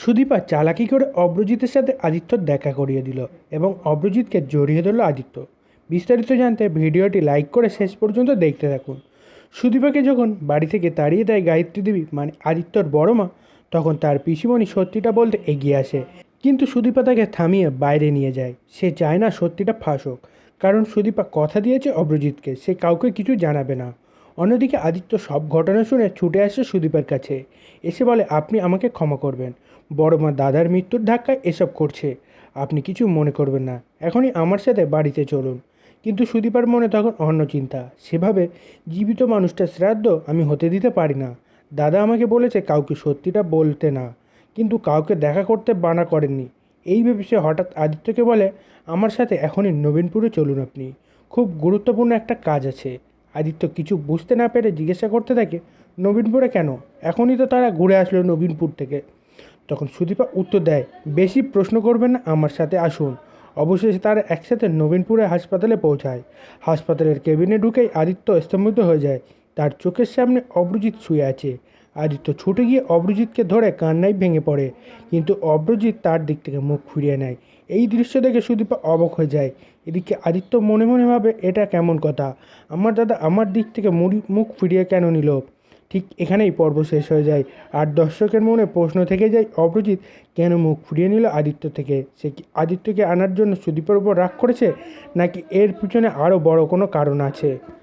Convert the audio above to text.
সুদীপা চালাকি করে অব্রজিতের সাথে আদিত্যর দেখা করিয়ে দিল এবং অব্রজিৎকে জড়িয়ে ধরল আদিত্য। বিস্তারিত জানতে ভিডিওটি লাইক করে শেষ পর্যন্ত দেখতে থাকুন। সুদীপাকে যখন বাড়ি থেকে তাড়িয়ে দেয় গায়ত্রী দেবী মানে আদিত্যর বড় মা, তখন তার পিসিমণি সত্যিটা বলতে এগিয়ে আসে। কিন্তু সুদীপা তাকে থামিয়ে বাইরে নিয়ে যায়। সে চায় না সত্যিটা ফাঁস হোক। কারণ সুদীপা কথা দিয়েছে অব্রজিৎকে সে কাউকে কিছু জানাবে না। অন্যদিকে আদিত্য সব ঘটনা শুনে ছুটে আসে সুদীপের কাছে। এসে বলে, আপনি আমাকে ক্ষমা করবেন। বড় মা দাদার মৃত্যুর ধাক্কায় এসব করছে। আপনি কিছু মনে করবেন না। এখনই আমার সাথে বাড়িতে চলুন। কিন্তু সুদীপার মনে তখন অন্য চিন্তা। সেভাবে জীবিত মানুষটা শ্রাদ্ধ আমি হতে দিতে পারি না। দাদা আমাকে বলেছে, কাউকে সত্যিটা বলতে না। কিন্তু কাউকে দেখা করতে বানা করেননি। এই ভেবে সে হঠাৎ আদিত্যকে বলে, আমার সাথে এখনই নবীনপুরে চলুন আপনি। খুব গুরুত্বপূর্ণ একটা কাজ আছে। আদিত্য কিছু বুঝতে না পেরে জিজ্ঞাসা করতে থাকে, নবীনপুরে কেন? এখনই তো তারা ঘুরে আসলো নবীনপুর থেকে। তখন সুদীপা উত্তর দেয়, বেশি প্রশ্ন করবেন না, আমার সাথে আসুন। অবশেষে তারা একসাথে নবীনপুরে হাসপাতালে পৌঁছায়। হাসপাতালের কেবিনে ঢুকেই আদিত্য স্তম্ভিত হয়ে যায়। তার চোখের সামনে অব্রজিৎ শুয়ে আছে। আদিত্য ছুটে গিয়ে অব্রজিৎকে ধরে কান্নায় ভেঙে পড়ে। কিন্তু অব্রজিৎ তার দিক থেকে মুখ ফিরিয়ে নেয়। এই দৃশ্য দেখে সুদীপা অবাক হয়ে যায়। এদিকে আদিত্য মনে মনে ভাবে, এটা কেমন কথা? আমার দাদা আমার দিক থেকে মুড়ি, মুখ ফিরিয়ে কেন নিল? ঠিক এখানেই পর্ব শেষ হয়ে যায়। আর দর্শকের মনে প্রশ্ন থেকে যায় অপরাজিৎ কেন মুখ ফিরিয়ে নিল আদিত্য থেকে? সে কি আদিত্যকে আনার জন্য সুদীপের উপর রাগ করেছে? নাকি এর পিছনে আরও বড় কোনো কারণ আছে?